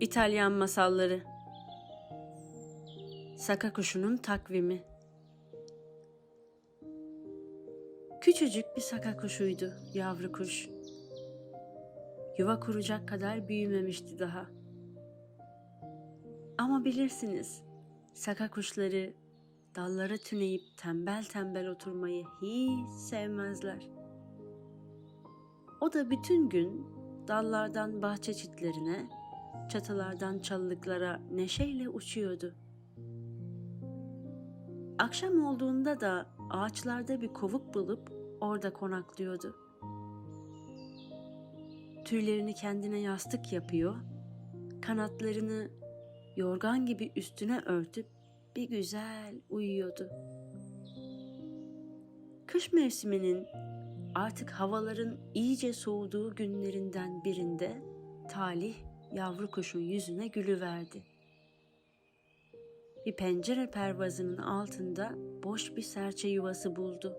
İtalyan masalları Saka kuşunun takvimi Küçücük bir saka kuşuydu yavru kuş. Yuva kuracak kadar büyümemişti daha. Ama bilirsiniz, saka kuşları dallara tüneyip tembel tembel oturmayı hiç sevmezler. O da bütün gün dallardan bahçe çitlerine, çatılardan çalılıklara neşeyle uçuyordu. Akşam olduğunda da ağaçlarda bir kovuk bulup orada konaklıyordu. Tüylerini kendine yastık yapıyor, kanatlarını yorgan gibi üstüne örtüp bir güzel uyuyordu. Kış mevsiminin artık havaların iyice soğuduğu günlerinden birinde talih yavru kuşun yüzüne gülü verdi. Bir pencere pervazının altında boş bir serçe yuvası buldu.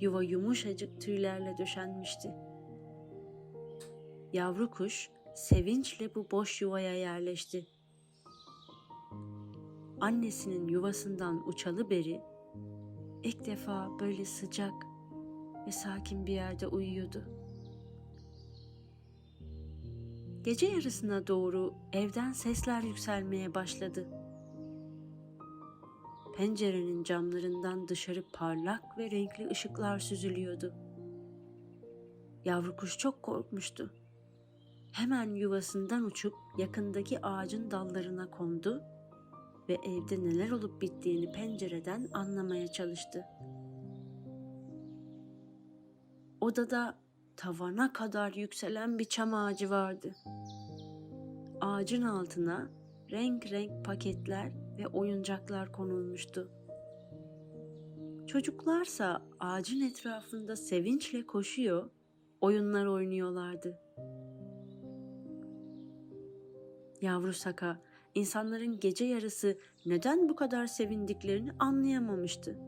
Yuva yumuşacık tüylerle döşenmişti. Yavru kuş sevinçle bu boş yuvaya yerleşti. Annesinin yuvasından uçalı beri ilk defa böyle sıcak ve sakin bir yerde uyuyordu. Gece yarısına doğru evden sesler yükselmeye başladı. Pencerenin camlarından dışarı parlak ve renkli ışıklar süzülüyordu. Yavru kuş çok korkmuştu. Hemen yuvasından uçup yakındaki ağacın dallarına kondu ve evde neler olup bittiğini pencereden anlamaya çalıştı. Odada tavana kadar yükselen bir çam ağacı vardı. Ağacın altına renk renk paketler ve oyuncaklar konulmuştu. Çocuklarsa ağacın etrafında sevinçle koşuyor, oyunlar oynuyorlardı. Yavru Saka insanların gece yarısı neden bu kadar sevindiklerini anlayamamıştı.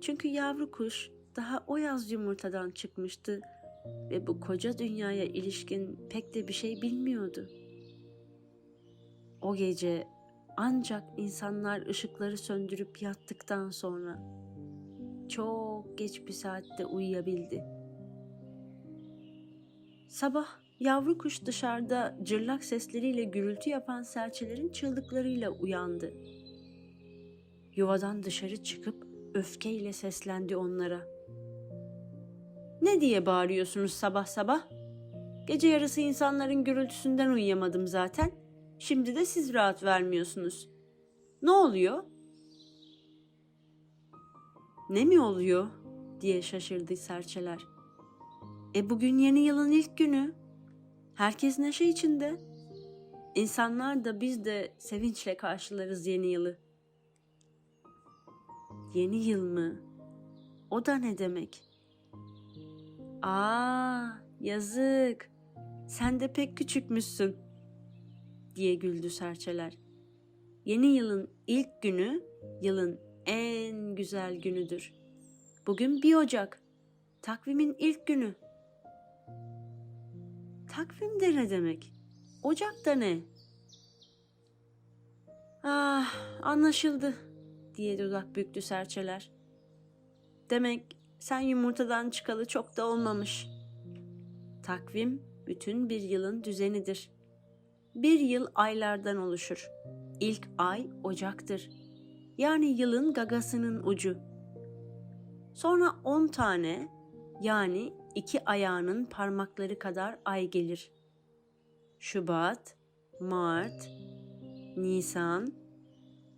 Çünkü yavru kuş daha o yaz yumurtadan çıkmıştı ve bu koca dünyaya ilişkin pek de bir şey bilmiyordu. O gece ancak insanlar ışıkları söndürüp yattıktan sonra çok geç bir saatte uyuyabildi. Sabah yavru kuş dışarıda cırlak sesleriyle gürültü yapan serçelerin çığlıklarıyla uyandı. Yuvadan dışarı çıkıp öfkeyle seslendi onlara. Ne diye bağırıyorsunuz sabah sabah? Gece yarısı insanların gürültüsünden uyuyamadım zaten. Şimdi de siz rahat vermiyorsunuz. Ne oluyor? Ne mi oluyor? diye şaşırdı serçeler. E bugün yeni yılın ilk günü. Herkes neşe içinde. İnsanlar da biz de sevinçle karşılarız yeni yılı. Yeni yıl mı? O da ne demek? Aa, yazık. Sen de pek küçükmüşsün diye güldü serçeler. Yeni yılın ilk günü yılın en güzel günüdür. Bugün 1 Ocak. Takvimin ilk günü. Takvim de ne demek? Ocak da ne? Ah, anlaşıldı diye dudak büktü serçeler. Demek sen yumurtadan çıkalı çok da olmamış. Takvim bütün bir yılın düzenidir. Bir yıl aylardan oluşur. İlk ay Ocak'tır. Yani yılın gagasının ucu. Sonra on tane yani iki ayağının parmakları kadar ay gelir. Şubat, Mart, Nisan,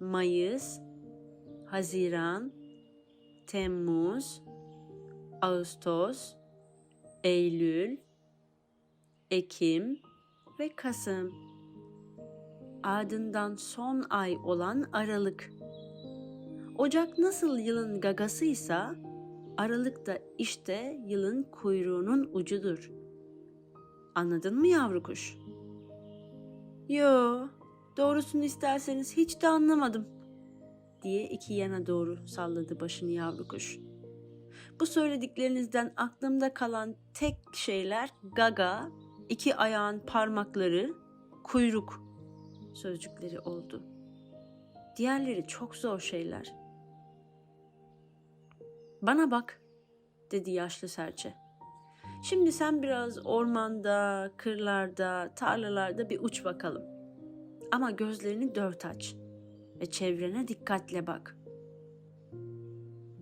Mayıs, Haziran, Temmuz, Ağustos, Eylül, Ekim ve Kasım. Ardından son ay olan Aralık. Ocak nasıl yılın gagasıysa Aralık da işte yılın kuyruğunun ucudur. Anladın mı yavru kuş? Yo, doğrusunu isterseniz hiç de anlamadım diye iki yana doğru salladı başını yavru kuş. Bu söylediklerinizden aklımda kalan tek şeyler gaga, iki ayağın parmakları kuyruk sözcükleri oldu. Diğerleri çok zor şeyler. Bana bak, dedi yaşlı serçe. Şimdi sen biraz ormanda, kırlarda, tarlalarda bir uç bakalım. Ama gözlerini dört aç ve çevrene dikkatle bak.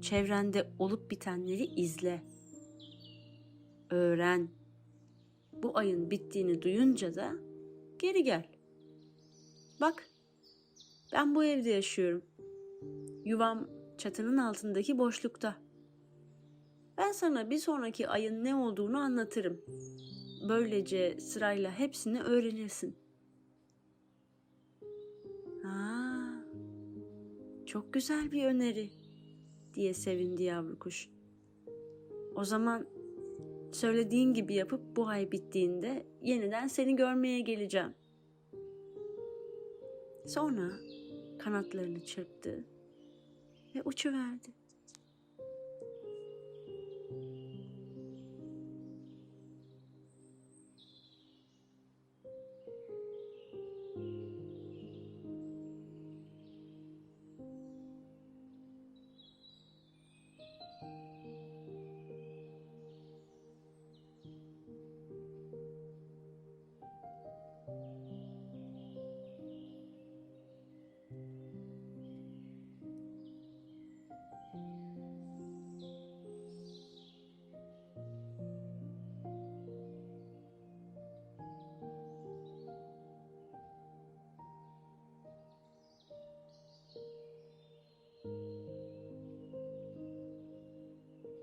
Çevrende olup bitenleri izle. Öğren. Bu ayın bittiğini duyunca da geri gel. Bak, ben bu evde yaşıyorum. Yuvam çatının altındaki boşlukta. Ben sana bir sonraki ayın ne olduğunu anlatırım. Böylece sırayla hepsini öğrenirsin. Aa, çok güzel bir öneri diye sevindi yavru kuş. O zaman söylediğin gibi yapıp bu ay bittiğinde yeniden seni görmeye geleceğim. Sonra kanatlarını çırptı ve uçuverdi.